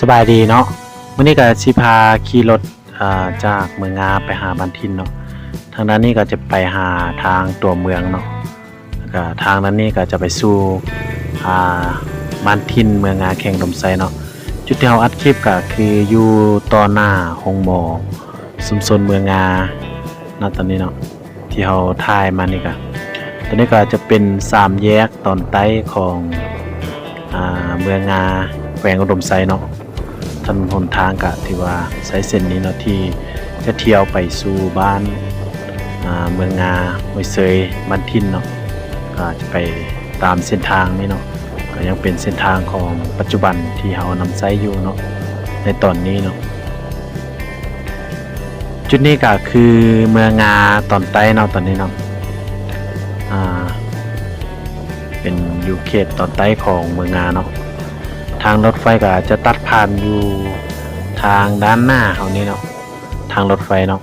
สบายดีเนาะวันนี้ก็สิพาขี่รถจากเมืองงาไปหาบ้านทินเนาะทางด้านนี้ก็จะไปหาทางตัวเมืองเนาะแล้วก็ทางนั้นนี่ก็จะไปสู่อ่าบ้านทินเมืองงาแข่งดมไซเนาะจุดที่เราอัดคลิปก็คืออยู่ต่อหน้าหงหมอสุมซนเมืองงาเนาะตอนนี้เนาะที่เราถ่ายมานี่ก็ตอนนี้ก็จะเป็นสามแยกตอนใต้ของอ่าเมืองงาแขวงอุดมไซเนาะ นนหนทางกะที่ว่าใช้เส้นนี้เนาะที่จะเที่ยวไปสู่บ้านเมืองงาห้วยเซยบ้านทินเนาะก็จะไปตามเส้นทางนี้เนาะก็ยังเป็นเส้นทางของปัจจุบันที่เรานำใช้อยู่เนาะในตอนนี้เนาะจุดนี้ก็คือเมืองงาตอนใต้เนาะตอนนี้เนาะเป็นอยู่เขตตอนใต้ของเมืองงาเนาะ ทางรถไฟก็จะตัดผ่านอยู่ทางด้านหน้าเขานี่เนาะทางรถไฟเนาะ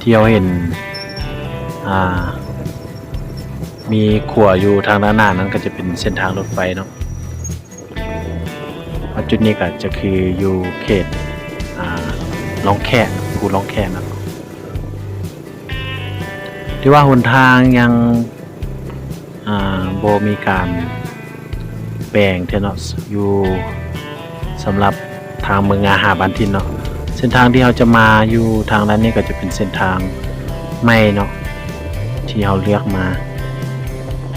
ที่เราเห็นอ่ามีขัวอยู่ทางด้านหน้านั้นก็จะเป็นเส้นทางรถไฟเนาะจุดนี้ก็จะคืออยู่เขตอ่าล่องแค่กูล่องแค่นะที่ว่าหนทางยังโบมีการ แปลงเทเนาะอยู่สำหรับทางเมืองอาหาบันทินเนาะเส้นทางที่เราจะมาอยู่ทางด้านนี้ก็จะเป็นเส้นทางไม่เนาะที่เราเลือกมา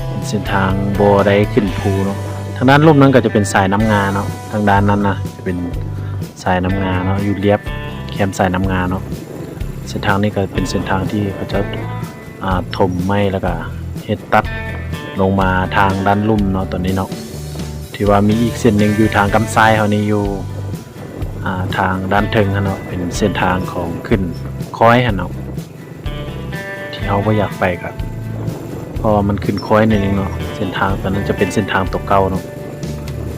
เป็นเส้นทางโบได้ขึ้นภูเนาะทางด้านรูปนั้นก็จะเป็นสายน้ำงาเนาะทางด้านนั้นนะจะเป็นสายน้ำงาเนาะอยู่เรียบแคมสายน้ำงาเนาะเส้นทางนี้ก็เป็นเส้นทางที่เขาจะอ่าถมไม้แล้วก็เฮ็ดตัดลงมาทางด้านลุ่มเนาะตอนนี้เนาะ ที่ว่ามีอีกเส้นหนึ่งอยู่ทางกำไซเขานี่อยู่ทางด้านเทิงฮะเนาะเป็นเส้นทางของขึ้นค้อยฮะเนาะที่เขาไม่อยากไปกันเพราะว่ามันขึ้นค้อยหนึ่งเนาะเส้นทางตอนนั้นจะเป็นเส้นทางตกเก่าเนาะ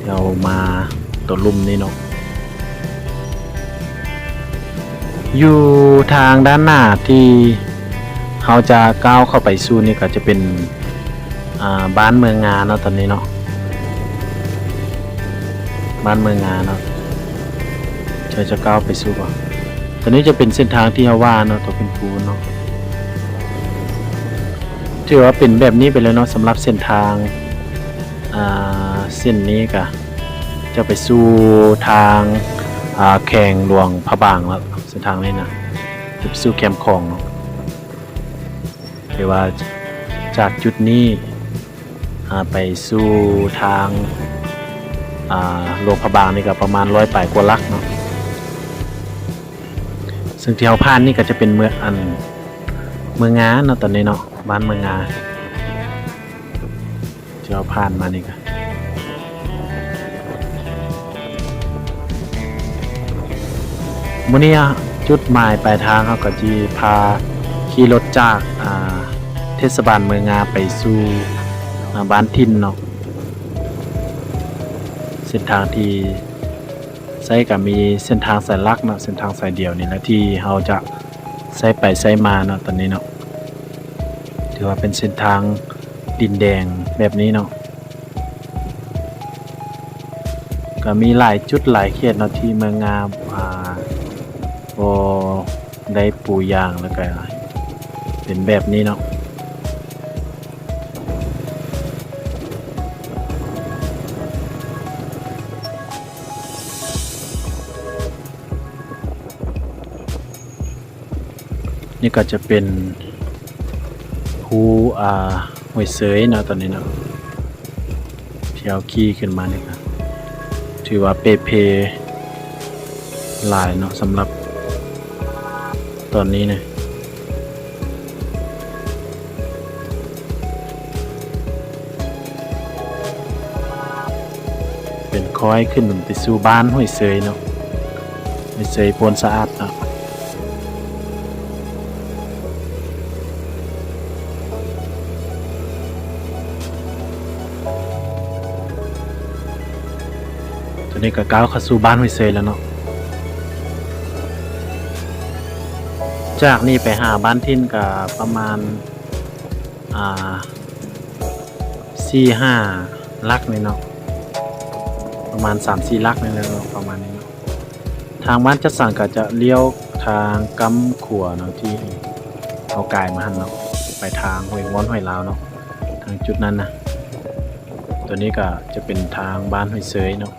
เรามาตัวลุ่มนี่เนาะอยู่ทางด้านหน้าที่เขาจะก้าวเข้าไปสู่นี่ก็จะเป็นบ้านเมืองงานเนาะตอนนี้เนาะ บ้านเมืองงานเนาะจะจะก้าวไปสู่บ่ตอนนี้จะเป็นเส้นทางที่เราว่าเนาะตัวเป็นภูเนาะถือว่าเป็นแบบนี้ไปเลยเนาะสำหรับเส้นทางอ่าเส้นนี้ก็จะไปสู่ทางอ่าแข่งหลวงพระบางแล้วเส้นทางนี้นะจะไปสู่แคมป์ของเนาะถือว่าจากจุดนี้อ่าไปสู่ทาง หลวงพระบางนี่ก็ประมาณร้อยปลายกว่าลักเนาะซึ่งที่เราผ่านนี่ก็จะเป็นเมืองอันเมืองงาเนาะตอนนี้เนาะบ้านเมืองงาที่เราผ่านมานี่ก็มื้อนี้จุดหมายปลายทางเขาก็จีพาขี่รถจากาเทศบาลเมืองงาไปสู่บ้านทินเนาะ ส้นทางที่ใช้กับมีเส้นทางสายลักเนาะเส้นทางสายเดี่ยวนี่และที่เราจะใช้ไปใช้มาเนาะตอนนี้เนาะถือว่าเป็นเส้นทางดินแดงแบบนี้เนาะก็มีหลายจุดหลายเขตเนาะที่เมืองงามอ่าโอได้ปูยางแล้วก็เป็นแบบนี้เนาะ นี่ก็จะเป็นภูอ่าห้วยเสยเนาะตอนนี้เนาะที่เอาขี้ขึ้นมานี่ครับถือว่าเปเพหลายเนาะสำหรับ ตอนนี้เนี่ยเป็นคอยขึ้นไปสู่บ้านห้วยเสยเนาะห้วยเสยโพนสะอาดเนาะ นนี้ก็ก้าวเข้าสู่บ้านห้วยเซยแล้วเนาะ จากนี่ไปหาบ้านทินก็ประมาณ อ่าสี่ห้าลักนี่เนาะ ประมาณสามสี่ลักนี่และเนาะประมาณนี้เนาะ ทางบ้านจัดสรรก็จะเลี้ยวทางกำขัวเนาะที่เอากายมาหันเนาะ ไปทางห้วยม้อนห้วยลาวเนาะ ทางจุดนั้นนะตัวนี้ก็จะเป็นทางบ้านห้วยเซยเนาะ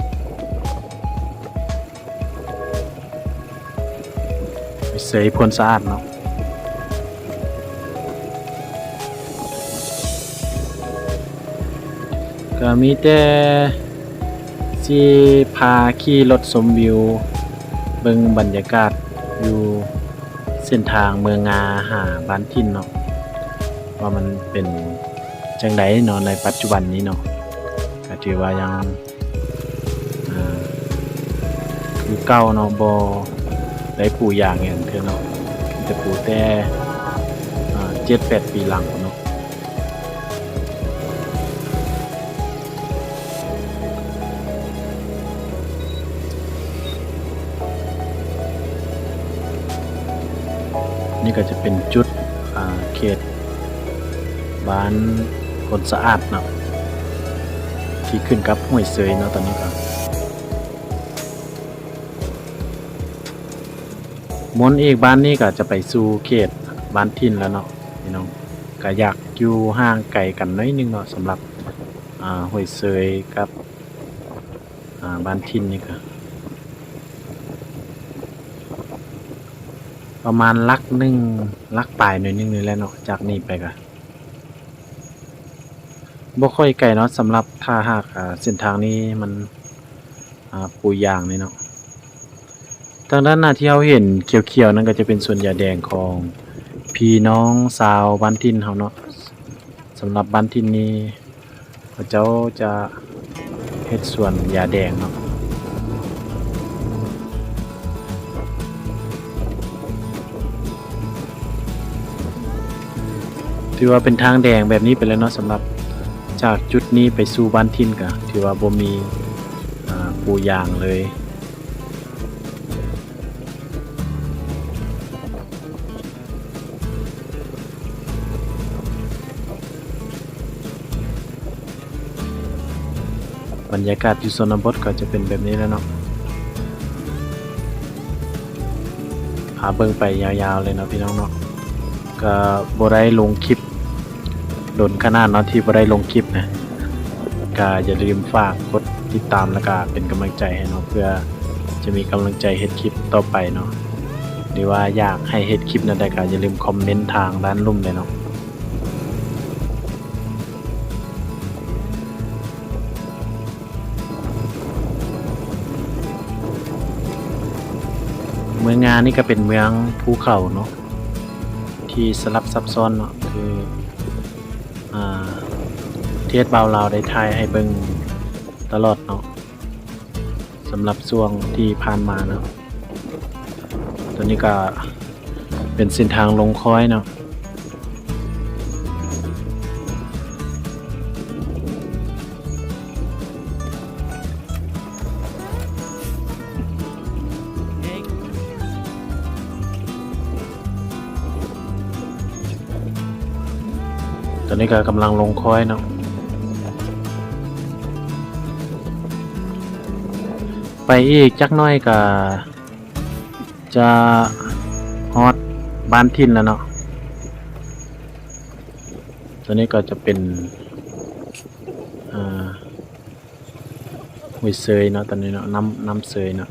เซยพลสะอาดเนาะก็มีแต่สิพาขี่รถชมวิว เบิ่งบรรยากาศอยู่เส้นทางเมืองงาหาบ้านทินเนาะว่ามันเป็นจังไดเนาะในปัจจุบันนี้เนาะก็ถือว่ายังอ่าคือเก่าเนาะบ่ ได้ปลูกอย่างอย่างเทื่อเนาะมีแต่ปลูกแต่อ่า7-8ปีหลังเนาะนี่ก็จะเป็นจุดเขตบ้านคนสะอาดเนาะที่ขึ้นกับห้วยเซยเนาะตอนนี้ก็ มนอีกบ้านนี้ก็จะไปสู่เขตบ้านทินแล้วเนาะพี่น้องก็อยากอยู่ห่างไกลกันน้อยนึงเนาะสำหรับห้วยเซยกับบ้านทินนี่ก็ประมาณลักหนึ่งลักปลายหน่อยนึงนี่แหละเนาะจากนี้ไปก็บ่ค่อยไกลเนาะสำหรับถ้าหากเส้นทางนี้มันปูยางนี่เนาะ ทางด้านหน้าที่เราเห็นเขียวๆนั่นก็จะเป็นส่วนยาแดงของพี่น้องสาวบ้านทินเฮาเนาะสำหรับบ้านทินนี้เขาเจ้าจะเฮ็ดส่วนยาแดงเนาะถือว่าเป็นทางแดงแบบนี้ไปแล้วเนาะสำหรับจากจุดนี้ไปสู่บ้านทินก็ถือว่าบ่มีปูยางเลย บรรยากาศอยู่ชนบทก็จะเป็นแบบนี้แล้วเนาะพาเบิ่งไปยาวๆเลยเนาะพี่น้องเนาะก็บ่ได้ลงคลิปโดนขนาดเนาะที่บ่ได้ลงคลิปนะก็อย่าลืมฝากกดติดตามแล้วก็เป็นกำลังใจให้เนาะเพื่อจะมีกำลังใจเฮ็ดคลิปต่อไปเนาะหรือว่าอยากให้เฮ็ดคลิปนั้นได้ก็อย่าลืมคอมเมนต์ทางด้านลุ่มเลยเนาะ เมืองงานนี่ก็เป็นเมืองภูเขาเนาะที่สลับซับซ้อนเนาะคืออ่าเทศบาเราวได้ทายให้เบิงตลอดเนาะสำหรับช่วงที่ผ่านมาเนาะตัวนี้ก็เป็นเส้นทางลงค้อยเนาะ อนนี้ก็กำลังลงค้อยเนาะไปอีกจักน้อยก็จะฮอตบ้านทินแล้วเนาะตัวนี้ก็จะเป็นอ่าห้วยเซยเนาะตอนนี้เนาะน้ำน้ำเซยเนาะ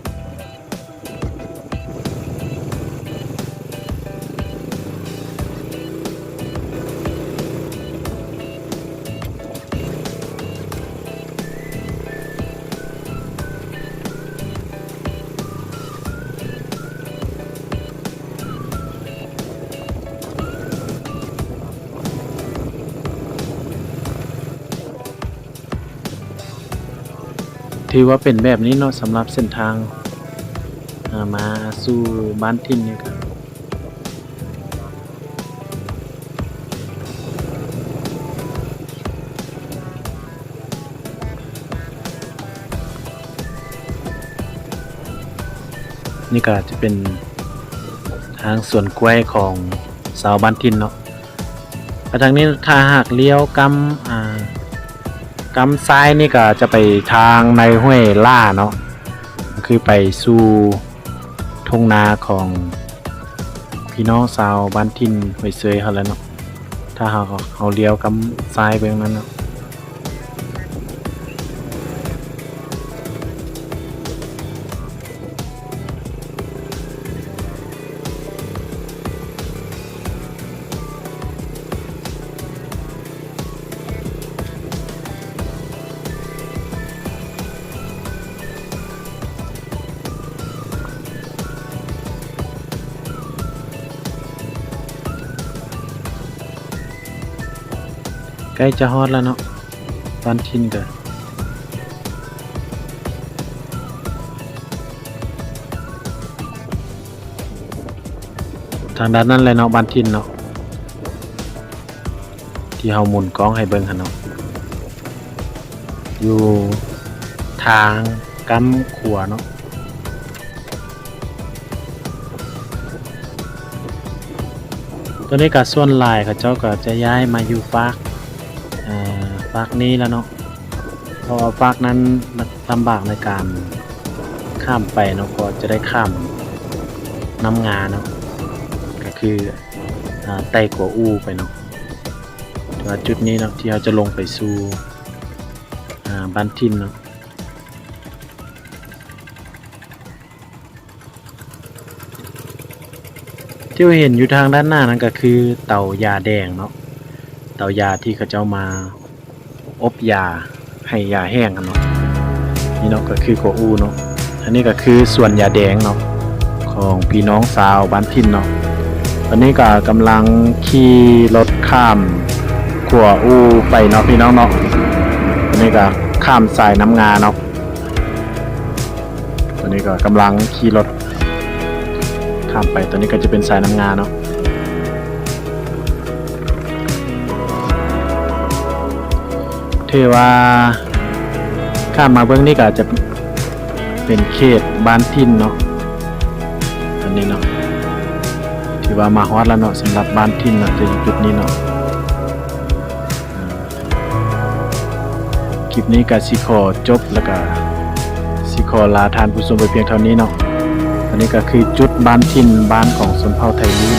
ถือว่าเป็นแบบนี้เนาะสำหรับเส้นทางามาสู่บ้านทินนี่ครับนี่ก็จะเป็นทางสวนกล้วยของสาวบ้านทินเนาะทางนี้ถ้าหากเลี้ยวกำอ่า กำซ้ายนี่ก็จะไปทางในห้วยล่าเนาะคือไปสู่ทุ่งนาของพี่น้องชาวบ้านทินห้วยเซยเขาแล้วเนาะถ้าเขาเขาเลี้ยวกำซ้ายไปตรงนั้นเนาะ ล้จะฮอดแล้วเนาะบ้านทินก็ทางด้านนั้นเลยเนาะบ้านทินเนาะที่เฮาหมุนกล้องให้เบิ่งหันเนาะอยู่ทางกำขัวเนาะตัวนี้ก็ส่วนลายเขาเจ้าก็จะย้ายมาอยู่ฝาก อ่อฝากนี้แล้วเนาะเพราะว่าฝากนั้นมันลำบากในการข้ามไปเนาะก็จะได้ข้ามน้ำงาเนาะก็คือไต่กัวอู้ไปเนาะแต่ว่าจุดนี้เนาะที่เราจะลงไปสู่บ้านทินเนาะที่เราเห็นอยู่ทางด้านหน้านั้นก็คือเต่ายาแดงเนาะเต่ายาที่เขาเจ้ามา อบยาให้ยาแห้งกันเนาะนี่เนาะก็คือโกอูเนาะอันนี้ก็คือส่วนยาแดงเนาะของพี่น้องสาวบ้านทินเนาะตอนนี้ก็กำลังขี่รถข้ามขัวอูไปเนาะพี่น้องเนาะตอนนี้ก็ข้ามสายน้ำงาเนาะตอนนี้ก็กำลังขี่รถข้ามไปตอนนี้ก็จะเป็นสายน้ำงาเนาะ ถือว่าข้ามมาเบื้องนี้ก็อาจจะเป็นเขตบ้านทินเนาะอันนี้เนาะถือว่ามาฮอดแล้วเนาะสำหรับบ้านทินเนาะจะอยู่จุดนี้เนาะคลิปนี้ก็สิขอจบแล้วก็สิขอลาทานผู้ชมไปเพียงเท่านี้เนาะอันนี้ก็คือจุดบ้านทินบ้านของชนเผ่าไทยลี